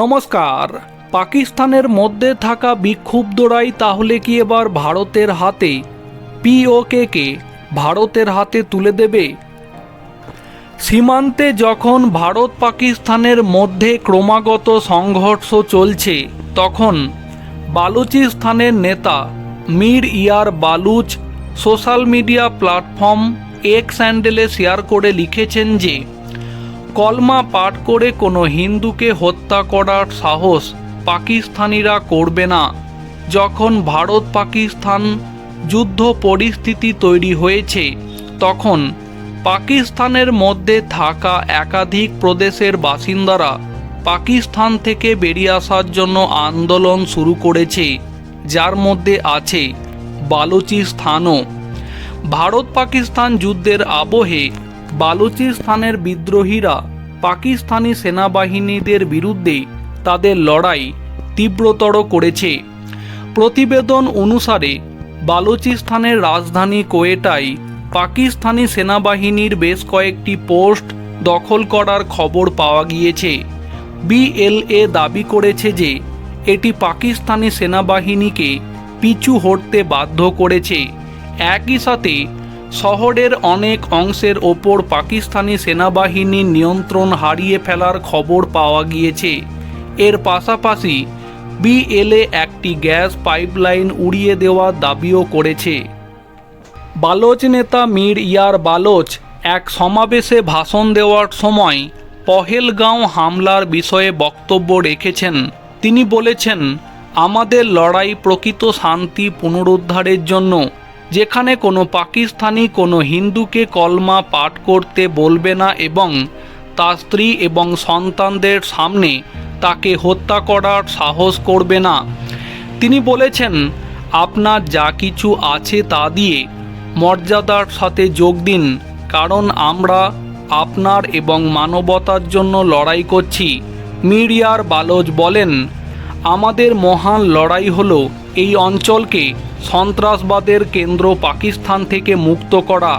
নমস্কার। পাকিস্তানের মধ্যে থাকা বিক্ষুব্ধরাই তাহলে কি এবার ভারতের হাতে? পিওকেকে ভারতের হাতে তুলে দেবে? সীমান্তে যখন ভারত পাকিস্তানের মধ্যে ক্রমাগত সংঘর্ষ চলছে, তখন বালুচিস্তানের নেতা Mir Yar Baloch social media platform X হ্যান্ডেলে শেয়ার করে লিখেছেন যে কলমা পাঠ করে কোনো হিন্দুকে হত্যা করার সাহস পাকিস্তানিরা করবে না। যখন ভারত পাকিস্তান যুদ্ধ পরিস্থিতি তৈরি হয়েছে, তখন পাকিস্তানের মধ্যে থাকা একাধিক প্রদেশের বাসিন্দারা পাকিস্তান থেকে বেরিয়ে আসার জন্য আন্দোলন শুরু করেছে, যার মধ্যে আছে বালুচিস্তানও। ভারত পাকিস্তান যুদ্ধের আবহে বালুচিস্তানের বিদ্রোহীরা পাকিস্তানি সেনাবাহিনীদের বিরুদ্ধে তাদের লড়াই তীব্রতর করেছে। প্রতিবেদন অনুসারে বালুচিস্তানের রাজধানী কোয়েটায় পাকিস্তানি সেনাবাহিনীর বেশ কয়েকটি পোস্ট দখল করার খবর পাওয়া গিয়েছে। বিএলএ দাবি করেছে যে, এটি পাকিস্তানি সেনাবাহিনীকে পিছু হটতে বাধ্য করেছে। একই সাথে শহরের অনেক অংশের ওপর পাকিস্তানি সেনাবাহিনীর নিয়ন্ত্রণ হারিয়ে ফেলার খবর পাওয়া গিয়েছে। এর পাশাপাশি বিএলএ একটি গ্যাস পাইপলাইন উড়িয়ে দেওয়ার দাবিও করেছে। বালোচ নেতা মীর ইয়ার বালোচ এক সমাবেশে ভাষণ দেওয়ার সময় পহেলগাঁও হামলার বিষয়ে বক্তব্য রেখেছেন। তিনি বলেছেন, আমাদের লড়াই প্রকৃত শান্তি পুনরুদ্ধারের জন্য যেখানে কোনো পাকিস্তানি, কোনো হিন্দুকে কলমা পাঠ করতে বলবে না এবং তার স্ত্রী এবং সন্তানদের সামনে তাকে হত্যা করার সাহস করবে না। তিনি বলেছেন, আপনার যা কিছু আছে তা দিয়ে মর্যাদার সাথে যোগ দিন, কারণ আমরা আপনার এবং মানবতার জন্য লড়াই করছি। মিডিয়ার বালোজ বলেন, আমাদের মহান লড়াই হলো এই অঞ্চলকে সন্ত্রাসবাদের কেন্দ্র পাকিস্তান থেকে মুক্ত করা।